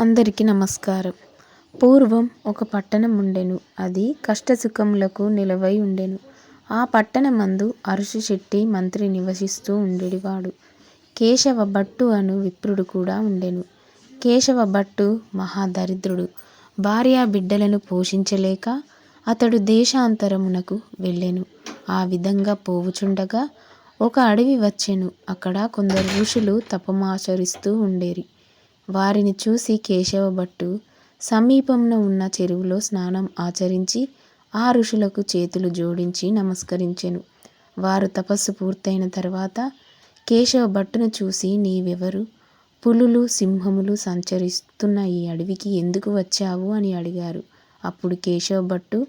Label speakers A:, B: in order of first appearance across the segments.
A: అందరికీ నమస్కారం. పూర్వం ఒక పట్టణం ఉండెను. అది కష్టసుఖములకు నిలవై ఉండెను. ఆ పట్టణమందు అరుసు శెట్టి మంత్రి నివసిస్తూ ఉండేవాడు. కేశవ భట్టు అను విప్రుడు కూడా ఉండెను. కేశవ భట్టు మహాదరిద్రుడు. భార్యా బిడ్డలను పోషించలేక అతడు దేశాంతరమునకు వెళ్ళెను. ఆ విధంగా పోవుచుండగా ఒక అడవి వచ్చెను. అక్కడ కొందరు ఋషులు తపమాచరిస్తూ ఉండేరి. వారిని చూసి కేశవ భట్టు సమీపంలో ఉన్న చెరువులో స్నానం ఆచరించి ఆ ఋషులకు చేతులు జోడించి నమస్కరించెను. వారు తపస్సు పూర్తయిన తర్వాత కేశవ భట్టును చూసి నీవెవరు? పులులు సింహములు సంచరిస్తున్న ఈ అడవికి ఎందుకు వచ్చావు? అని అడిగారు. అప్పుడు కేశవ భట్టు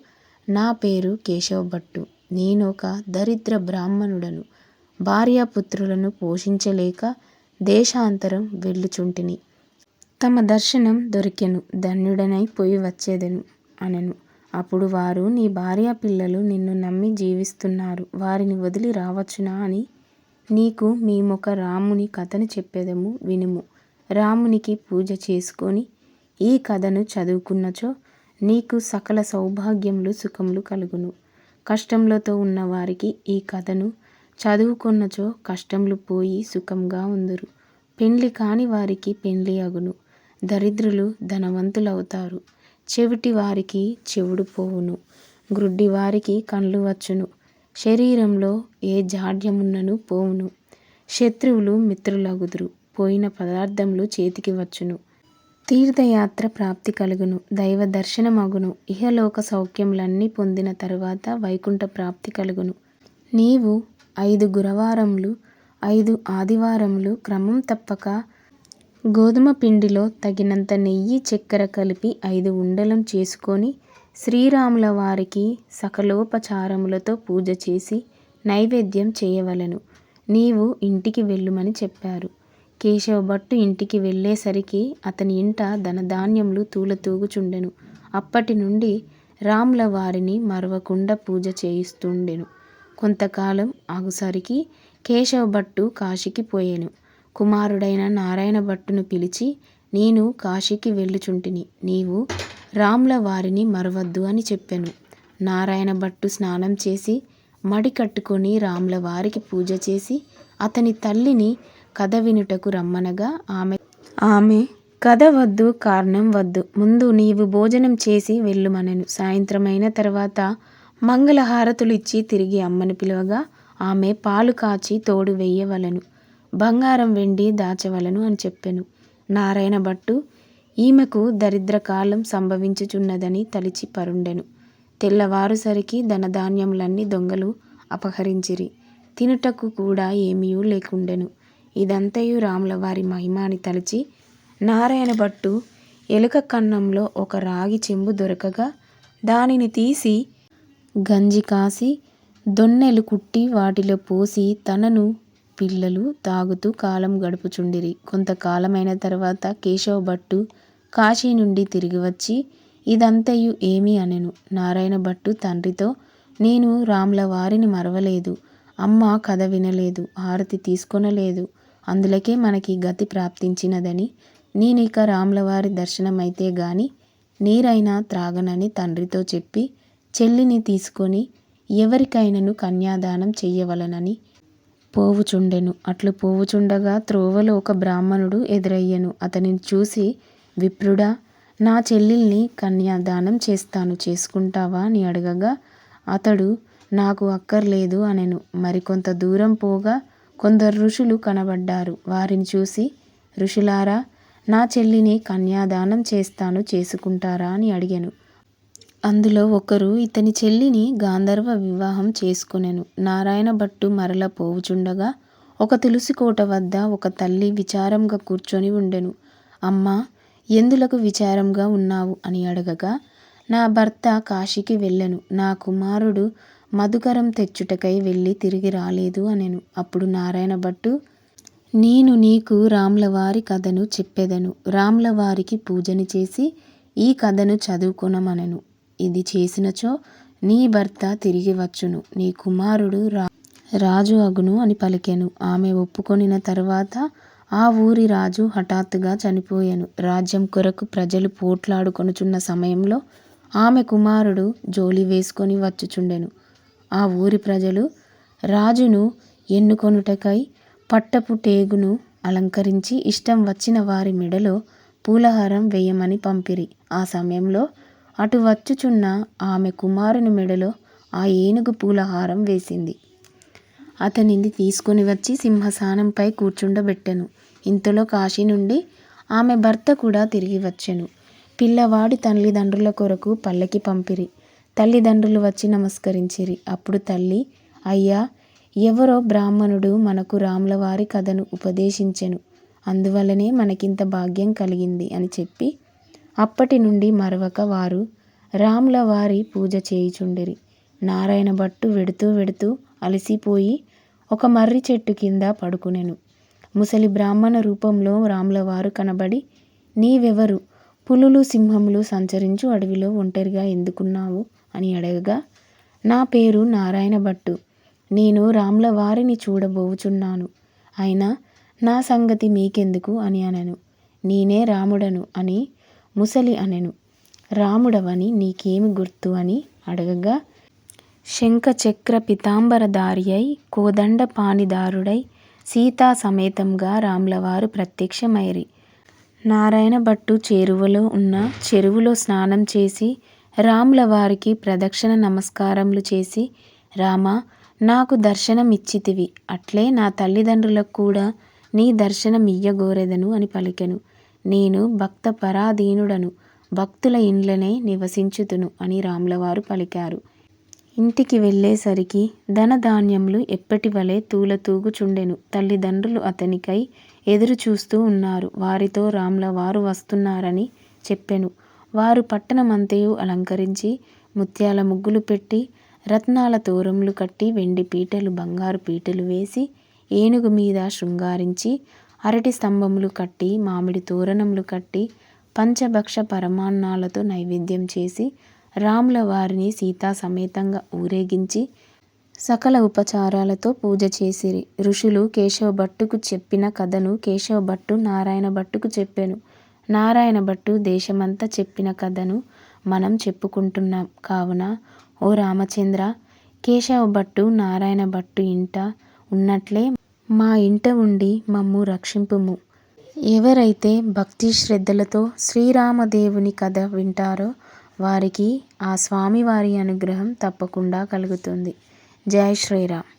A: నా పేరు కేశవ భట్టు. నేనొక దరిద్ర బ్రాహ్మణుడను. భార్యాపుత్రులను పోషించలేక దేశాంతరం వెళ్ళుచుంటిని. తమ దర్శనం దొరికెను ధన్యుడనై పోయి వచ్చేదెను అనెను. అప్పుడు వారు నీ భార్యా పిల్లలు నిన్ను నమ్మి జీవిస్తున్నారు. వారిని వదిలి రావచ్చునా? అని నీకు మేమొక రాముని కథను చెప్పేదము వినుము. రామునికి పూజ చేసుకొని ఈ కథను చదువుకున్నచో నీకు సకల సౌభాగ్యములు సుఖములు కలుగును. కష్టములతో ఉన్న వారికి ఈ కథను చదువుకున్నచో కష్టములు పోయి సుఖంగా ఉందురు. పెండ్లి కాని వారికి పెండ్లి అగును. దరిద్రులు ధనవంతులవుతారు. చెవిటి వారికి చెవుడు పోవును. గ్రుడ్డి వారికి కళ్ళు వచ్చును. శరీరంలో ఏ జాడ్యమున్నను పోవును. శత్రువులు మిత్రులగుదురు. పోయిన పదార్థములు చేతికి వచ్చును. తీర్థయాత్ర ప్రాప్తి కలుగును. దైవ దర్శనమగును. ఇహలోక సౌఖ్యములన్నీ పొందిన తరువాత వైకుంఠ ప్రాప్తి కలుగును. నీవు ఐదు గురవారములు ఐదు ఆదివారములు క్రమం తప్పక గోధుమ పిండిలో తగినంత నెయ్యి చక్కెర కలిపి ఐదు ఉండలం చేసుకొని శ్రీరాముల వారికి సకలోపచారములతో పూజ చేసి నైవేద్యం చేయవలెను. నీవు ఇంటికి వెళ్ళుమని చెప్పారు. కేశవ భట్టు ఇంటికి వెళ్ళేసరికి అతని ఇంట ధనధాన్యములు తూలతూగుచుండెను అప్పటి నుండి రాముల వారిని మరవకుండా పూజ చేయిస్తుండెను. కొంతకాలం ఆగుసరికి కేశవ భట్టు కాశీకి పోయెను. కుమారుడైన నారాయణ భట్టును పిలిచి నేను కాశీకి వెళ్ళుచుంటిని. నీవు రాముల వారిని మరవద్దు అని చెప్పెను నారాయణ భట్టు స్నానం చేసి మడి కట్టుకొని రాముల వారికి పూజ చేసి అతని తల్లిని కథ వినుటకు రమ్మనగా ఆమె ఆమె కథ వద్దు కారణం వద్దు. ముందు నీవు భోజనం చేసి వెళ్ళుమనెను. సాయంత్రమైన తర్వాత మంగళహారతులు ఇచ్చి తిరిగి అమ్మను పిలవగా ఆమె పాలు కాచి తోడు వెయ్యవలను బంగారం వెండి దాచవలెను అని చెప్పెను. నారాయణ భట్టు ఈమెకు దరిద్రకాలం సంభవించుచున్నదని తలిచి పరుండెను. తెల్లవారుసరికి ధనధాన్యములన్నీ దొంగలు అపహరించిరి. తినుటకు కూడా ఏమీ లేకుండెను. ఇదంతయు రాముల వారి తలిచి నారాయణ భట్టు ఎలుక కన్నంలో ఒక రాగి చెంబు దొరకగా దానిని తీసి గంజి కాసి దొన్నెలు కుట్టి వాటిలో పోసి తనను పిల్లలు తాగుతూ కాలం గడుపుచుండిరి. కొంతకాలమైన తర్వాత కేశవ భట్టు కాశీ నుండి తిరిగి వచ్చి ఇదంతయు ఏమీ అనెను? నారాయణ భట్టు తండ్రితో నేను రాముల వారిని మరవలేదు. అమ్మ కథ వినలేదు హారతి తీసుకొనలేదు. అందులకే మనకి గతి ప్రాప్తించినదని. నేనిక రాములవారి దర్శనమైతే గాని నీరైనా త్రాగనని తండ్రితో చెప్పి చెల్లిని తీసుకొని ఎవరికైనాను కన్యాదానం చెయ్యవలనని పోవుచుండెను. అట్లు పోవుచుండగా త్రోవలో ఒక బ్రాహ్మణుడు ఎదురయ్యెను. అతనిని చూసి విప్రుడా నా చెల్లెల్ని కన్యాదానం చేస్తాను. చేసుకుంటావా? అని అడగగా అతడు నాకు అక్కర్లేదు అనెను. మరికొంత దూరం పోగా కొందరు ఋషులు కనబడ్డారు. వారిని చూసి ఋషులారా నా చెల్లిని కన్యాదానం చేస్తాను. చేసుకుంటారా? అని అడిగాను. అందులో ఒకరు ఇతని చెల్లిని గాంధర్వ వివాహం చేసుకొనెను. నారాయణ భట్టు మరల పోవుచుండగా ఒక తులసి కోట వద్ద ఒక తల్లి విచారంగా కూర్చొని ఉండెను. అమ్మా ఎందులకు విచారంగా ఉన్నావు? అని అడగగా నా భర్త కాశీకి వెళ్ళెను. నా కుమారుడు మధుకరం తెచ్చుటకై వెళ్ళి తిరిగి రాలేదు అనెను. అప్పుడు నారాయణ భట్టు నేను నీకు రాములవారి కథను చెప్పెదను. రామ్లవారికి పూజని చేసి ఈ కథను చదువుకొనమనెను. ఇది చేసినచో నీ భర్త తిరిగి వచ్చును నీ కుమారుడు రా రాజు అగును అని పలికెను ఆమె ఒప్పుకొనిన తర్వాత ఆ ఊరి రాజు హఠాత్తుగా చనిపోయాను రాజ్యం కొరకు ప్రజలు పోట్లాడుకొనుచున్న సమయంలో ఆమె కుమారుడు జోలి వేసుకొని వచ్చుచుండెను. ఆ ఊరి ప్రజలు రాజును ఎన్నుకొనుటకై పట్టపు టేగును అలంకరించి ఇష్టం వచ్చిన వారి మెడలో పూలహారం వేయమని పంపిరి. ఆ సమయంలో అటు వచ్చుచున్న ఆమె కుమారుని మెడలో ఆ ఏనుగు పూలహారం వేసింది. అతనిని తీసుకొని వచ్చి సింహాసనంపై కూర్చుండబెట్టెను. ఇంతలో కాశీ నుండి ఆమె భర్త కూడా తిరిగి వచ్చెను. పిల్లవాడి తల్లిదండ్రుల కొరకు పల్లకి పంపిరి. తల్లిదండ్రులు వచ్చి నమస్కరించిరి. అప్పుడు తల్లి అయ్యా ఎవరో బ్రాహ్మణుడు మనకు రాములవారి కథను ఉపదేశించెను. అందువల్లనే మనకింత భాగ్యం కలిగింది అని చెప్పి అప్పటి నుండి మరవక వారు రాములవారి పూజ చేయుచుండిరి. నారాయణ భట్టు వెడుతూ వెడుతూ అలసిపోయి ఒక మర్రి చెట్టు కింద పడుకునెను ముసలి బ్రాహ్మణ రూపంలో రాములవారు కనబడి నీవెవరు? పులులు సింహములు సంచరించు అడవిలో ఒంటరిగా ఎందుకున్నావు? అని అడగగా నా పేరు నారాయణ భట్టు నేను రాములవారిని చూడబోవుచున్నాను. అయినా నా సంగతి మీకెందుకు? అని అనను నేనే రాముడను అని ముసలి అనెను. రాముడవని నీకేమి గుర్తు? అని అడగగా శంఖ చక్ర అయి కోదండ పాణిదారుడై సీతా సమేతంగా రాములవారు ప్రత్యక్షమైరి. నారాయణభట్టు చేరువలో ఉన్న చెరువులో స్నానం చేసి రాములవారికి ప్రదక్షిణ నమస్కారములు చేసి రామ నాకు దర్శనమిచ్చితివి. అట్లే నా తల్లిదండ్రులకు కూడా నీ దర్శనమియ్యగోరెదను అని పలికెను. నేను భక్తపరాధీనుడను. భక్తుల ఇండ్లనే నివసించుదును అని రాములవారు పలికారు. ఇంటికి వెళ్ళేసరికి ధనధాన్యములు ఎప్పటివలె తూలతూగుచుండెను. తల్లిదండ్రులు అతనికై ఎదురుచూస్తూ ఉన్నారు. వారితో రాములవారు వస్తున్నారని చెప్పెను. వారు పట్టణమంతయు అలంకరించి ముత్యాల ముగ్గులు పెట్టి రత్నాల తోరములు కట్టి వెండి పీటలు బంగారు పీటలు వేసి ఏనుగు మీద శృంగారించి అరటి స్తంభములు కట్టి మామిడి తోరణములు కట్టి పంచభక్ష పరమాన్నాలతో నైవేద్యం చేసి రాముల వారిని సీతా సమేతంగా ఊరేగించి సకల ఉపచారాలతో పూజ చేసిరి. ఋషులు కేశవభట్టుకు చెప్పిన కథను కేశవభట్టు చెప్పాను నారాయణ భట్టు దేశమంతా చెప్పిన కథను మనం చెప్పుకుంటున్నాం కావున ఓ రామచంద్ర కేశవ భట్టు నారాయణ భట్టు ఇంట ఉన్నట్లే మా ఇంట ఉండి మమ్ము రక్షింపుము. ఎవరైతే భక్తి శ్రద్ధలతో శ్రీరామదేవుని కథ వింటారో వారికి ఆ స్వామివారి అనుగ్రహం తప్పకుండా కలుగుతుంది. జై శ్రీరామ్